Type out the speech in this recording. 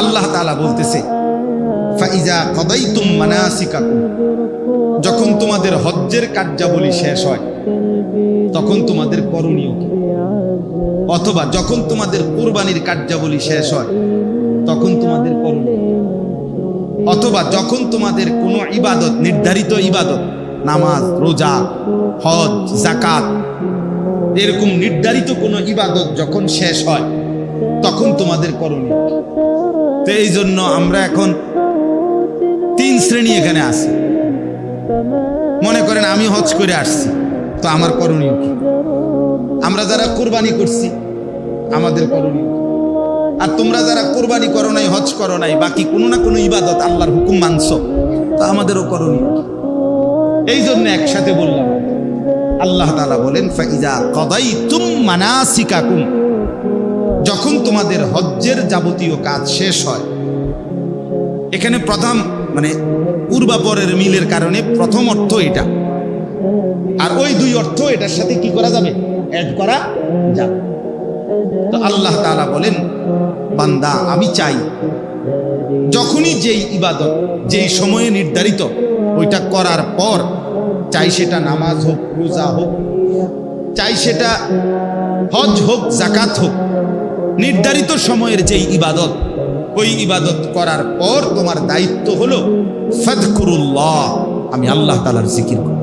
আল্লাহ তাআলা বলতেছে, ফাইজা যখন তোমাদের হজ্জের কার্যাবলী শেষ হয়, তখন তোমাদের করণীয় কি? অথবা যখন তোমাদের কুরবানির কার্যাবলী শেষ হয়, তখন তোমাদের করণীয় অথবা যখন তোমাদের কোনো ইবাদত, নির্ধারিত ইবাদত, নামাজ, রোজা, হজ জাকাত এরকম নির্ধারিত কোনো ইবাদত যখন শেষ হয়, তখন তোমাদের করণীয়? তো এই জন্য আমরা এখন তিন শ্রেণি এখানে আছি। মনে করেন আমি হজ করে আসছি, তো আমার করণীয় কি? আমরা যারা কোরবানি করছি, আমাদের করণীয় আর তোমরা যারা কোরবানি করো নাই, হজ করো নাই, বাকি কোনো না কোনো ইবাদত আল্লাহর হুকুম মানছো, তো আমাদেরও করণীয় এই জন্য একসাথে বললাম, আল্লাহ তাআলা বলেন ফাইজা কদাইতুম মানাসিকাকুম। যখন তোমাদের হজ্জের যাবতীয় কাজ শেষ হয়, এখানে প্রথম মানে পূর্বাপরের মিলের কারণে প্রথম অর্থ এটা। আর ওই দুই অর্থ এটার সাথে কি করা যাবে? অ্যাড করা যাবে। তো আল্লাহ তাআলা বলেন, বান্দা, আমি চাই যখনই যেই ইবাদত, যেই সময়ে নির্ধারিত, ওইটা করার পর চাই সেটা নামাজ হোক, রোজা হোক, চাই সেটা হজ হোক জাকাত হোক নির্ধারিত সময়ের যেই ইবাদত, ওই ইবাদত করার পর তোমার দায়িত্ব হলো, ফদকুরুল্লাহ, আমি আল্লাহ তালার জিকির করব।